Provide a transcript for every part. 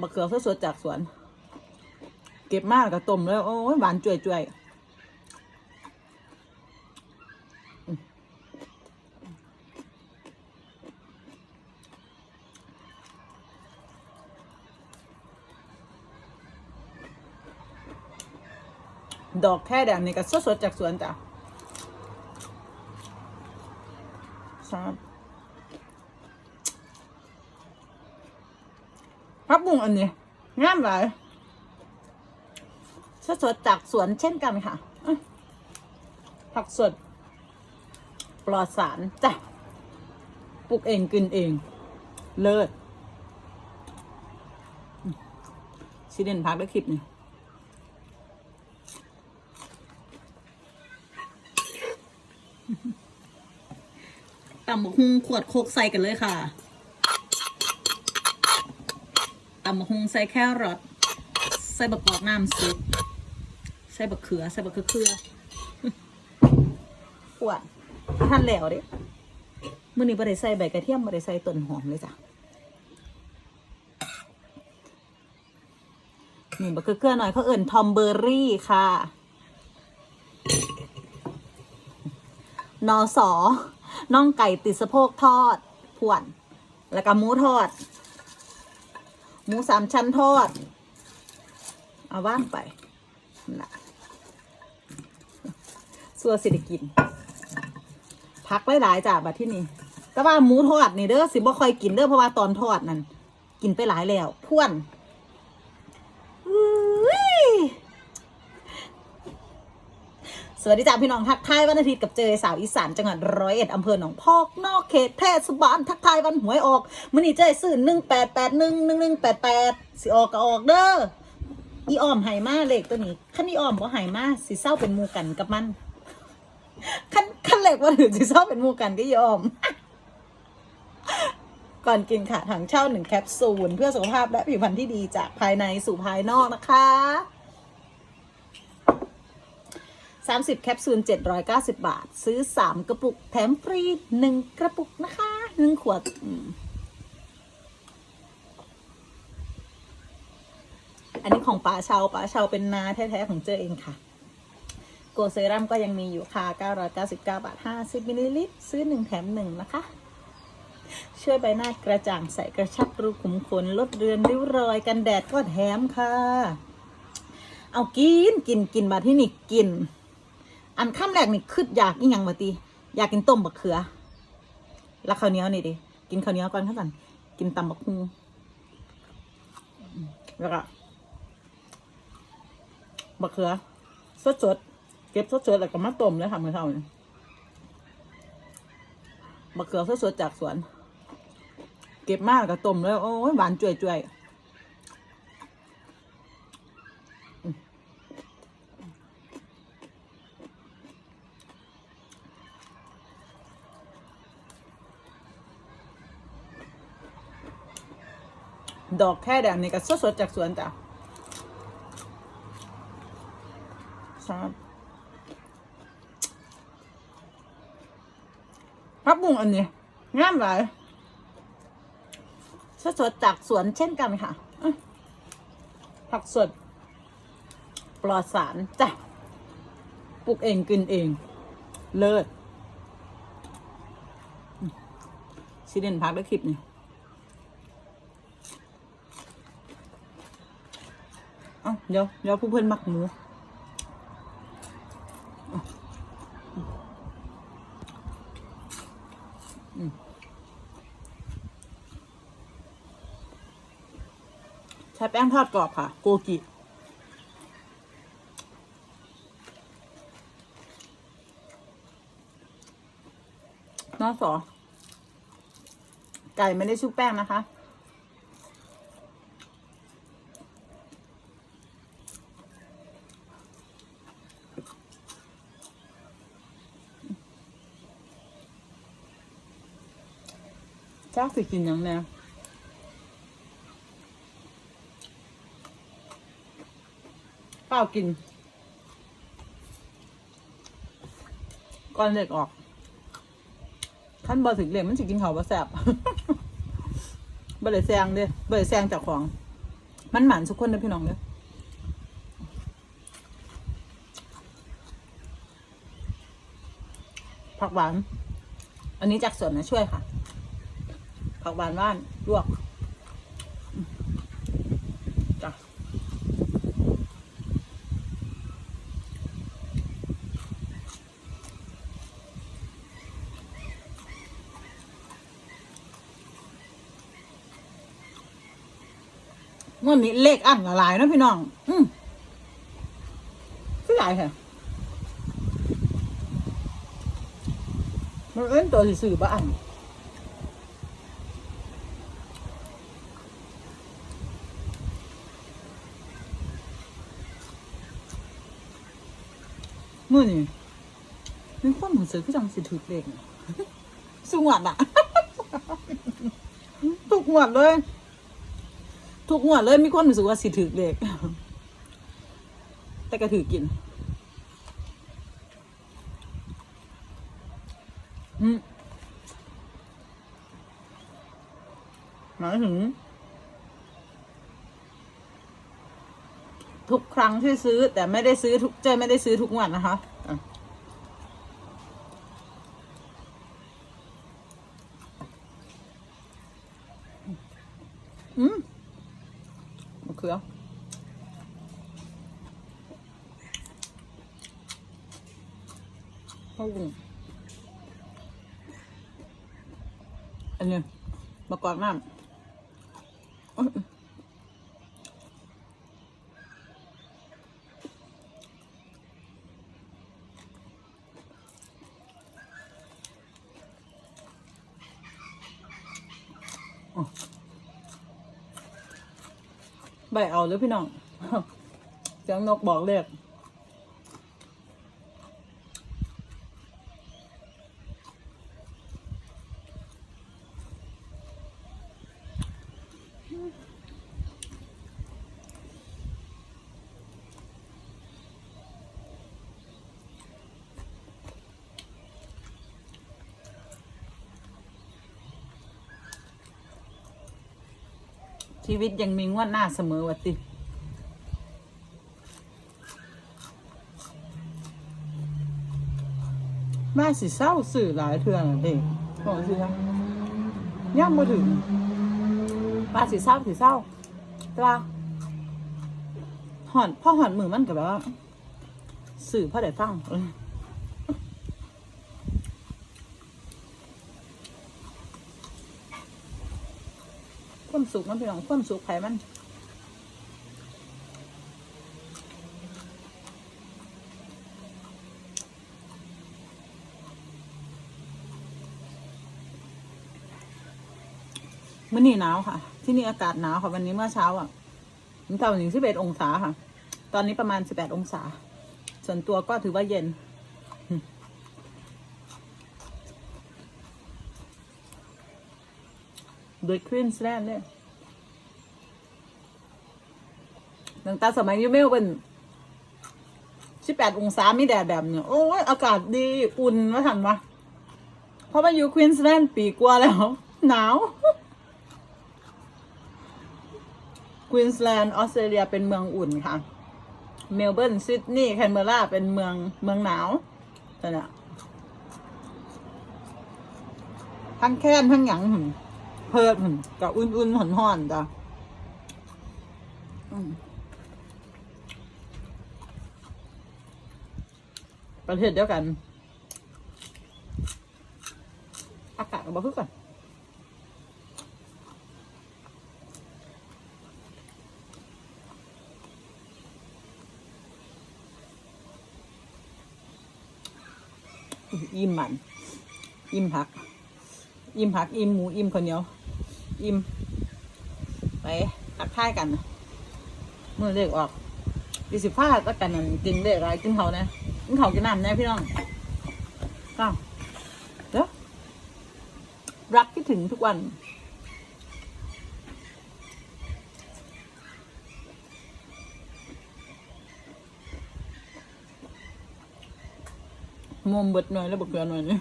มะเขือสดๆจากสวน เก็บมากกับต้มแล้วโอ้ยหวานจ่วยๆอืมดอกแค่แดงนี่ก็สดๆจากสวนจ้ะครับ พับบุ้งอันนี้งามหลายสดจากสวนเช่นกันค่ะผักสด ปลอดสารจ้ะปลูกเองกินเอง เลิศชิเด่นพักได้คลิปนี่ตำบักฮุงขวดโคกใส่กันเลยค่ะ ตำบักฮุงใส่แค่รสใส่บักกอกน้ำซุปใส่บักเขือใส่บักเขือเขือปวดท่านแล้วเด้มื่อนี้บ่ได้ใส่ใบกระเทียมบ่ได้ใส่ต้นหอมเลยจ้ะนี่บักเขือเขือหน่อยเขาเอิ่นทอมเบอร์รี่ค่ะ นอสอน่องไก่ติดสะโพกทอดพวน แล้วก็หมูทอด หมูสามชั้นทอด เอาว่างไปนะสัวสิริกิน พักหลายๆจ้ะบัดที่นี่แต่ว่าหมูทอดนี่เด้อสิบ่ค่อยกินเด้อเพราะว่าตอนทอดนั่นกินไปหลายแล้วพ่วนอุ้ยส วัสดีจ้าพี่น้องทักทายวันอาทิตย์กับเจอสาวอีสานจังหวัดร้อยเอ็ดอำเภอหนองพอกนอกเขตเทศบาลทักทายวันหวยออกมื้อนี้เจอซื้อหนึ่งแปดแปดหนึ่งหนึ่งหนึ่งแปดแปดสิออกก็ออกเด้ออีออมไหมาเลขตัวนี้ขั้นอีออมบ่ไหมาสิเศร้าเป็นมูกันกับมันขั้นขั้นเลขว่าถือสิเศร้าเป็นมูกันก็อีออม ก่อนกินค่ะถังเช่าหนึ่งแคปซูลเพื่อสุขภาพและผิวพรรณที่ดีจากภายในสู่ภายนอกนะคะ สามสิบแคปซูลเจ็ดร้อยเก้าสิบบาท ซื้อสามกระปุก แถมฟรีหนึ่งกระปุกนะคะหนึ่งขวดอันนี้ของป๋าเชาป๋าเชาเป็นนาแท้ๆของเจอเองค่ะ โกเซรั่มก็ยังมีอยู่ค่ะ 999 บาท 50มิลลิลิตร ซื้อ 1 แถม 1 นะคะ ช่วยใบหน้ากระจ่างใสกระชับรูขุมขน ลดเรือนริ้วรอยกันแดดก็แถมค่ะ เอากินกินกินมาที่นี่กิน อันข้ามแรกนี่คืดอยากอีหยังมาตีอยากกินต้มบักเขือ แล้วข้าวเหนียวนี่ดิกินข้าวเหนียวก่อนข้าวสันกินตำบักฮูแล้วก็บักเขือสดสดๆเก็บสดสดๆแล้วก็มาต้มเลยค่ะเมื่อเช้านี้บักเขือสดสดๆจากสวน เก็บมากก็ต้มเลยโอ้ยหวานจ่วยจ่วย ดอกแค่แดงนี่ก็สดสดๆจากสวนจ้ะครับพับบุงอันนี้งามหลายสดๆจากสวนเช่นกันค่ะผักสด ปลอดสารจ้ะปลูกเองกินเอง เลิศชิเด่นพักด้วยคลิปนี่ เดี๋ยวเดี๋ยวผู้เพื่อนหมักหมูใช้แป้งทอดกรอบค่ะ โกกิน้อสอไก่ไม่ได้ชุบแป้งนะคะ จ้าสิกินยังแน่เปล่ากิน ก่อนเด็กออกขั้นบอถึงเรียนมันสิกินเขาบ่แสบบ่เลยแซงเด้บ่เลยแซงจากของ มันหมันทุกคนนะพี่น้องเด้อผักหวาน อันนี้จากสวนนะช่วยค่ะ ผักหวานว่านลวกจ้ะงวดนี้เลขอ่างละลายนะพี่น้อง อืมคือหลายค่ะมันเล่นตัวสื่อบ้าน มื่อนี่มีความรู้สึกที่จังสิถือเลขน่ะสุงหวัดอะทุกงวดเลย ทุกงวดเลยมีความรู้สึกว่าสิถือเลขแต่ก็ถือกินอืมหมายถึง ทุกครั้งที่ซื้อ แต่ไม่ได้ซื้อทุกเจไม่ได้ซื้อทุกวันนะคะอืมมะเขือข้าวบุ้งอันนี้มากอกน้ำ ใบเอาเลยพี่น้องเสียงนกบอกเลข ชีวิตยังมีงวดหน้าเสมอวะติแม่สิเศร้าสื่อหลายเทื่อนเด็กบอกสิคะย่ำมาถึงป้าสิเศร้าสิเศร้าแต่ว่าหอนพ่อหอนมือมันกับแบบว่าสื่อพ่อได้ฟังเออ ความสุขมันเป็นของความสุขไผ่มันมื่อนี้หนาวค่ะ ที่นี่อากาศหนาวค่ะ วันนี้เมื่อเช้าอะมันต่ำถึงสิบเอ็ดองศาค่ะ ตอนนี้ประมาณสิบแปดองศา ส่วนตัวก็ถือว่าเย็น โดยควีนสแลนด์เนี่ยตั้งแต่สมัยยูเมลเป็นสิบแปดองศามีแดดแบบเนี่ยโอ้ยอากาศดีอุ่นว่าทันวะเพราะว่าอยู่ควีนสแลนด์ปีกว่าแล้ว หนาวควีนสแลนด์ออสเตรเลียเป็นเมืองอุ่นค่ะ เมลเบิร์นซิดนีย์แคนเบอราเป็นเมืองเมืองหนาวแต่เนี่ยทั้งแค้นทั้งหยังหึ่ม เพิดหึ่มกับอุ่นๆห่อนๆจ้ะอืมประเทศเดียวกัน อากาศก็บอกคือกันอิ่มมัน อิ่มผัก อิ่มผัก อิ่มหมู อิ่มข้าวเหนียว อิ่มไปตักท้ายกันเมื่อเล็กออกดิสิผ้าตักกันนั่นกินเล็กอะไรกินเขานะกินเขากินน้ำนะพี่น้องก้าวเด้อรักคิดถึงทุกวันมมเบิดหน่อยแล้วบกเกลือหน่อยนี่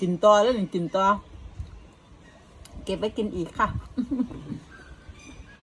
กินต่อแล้วหนึ่งกินต่อ เก็บไว้กินอีกค่ะ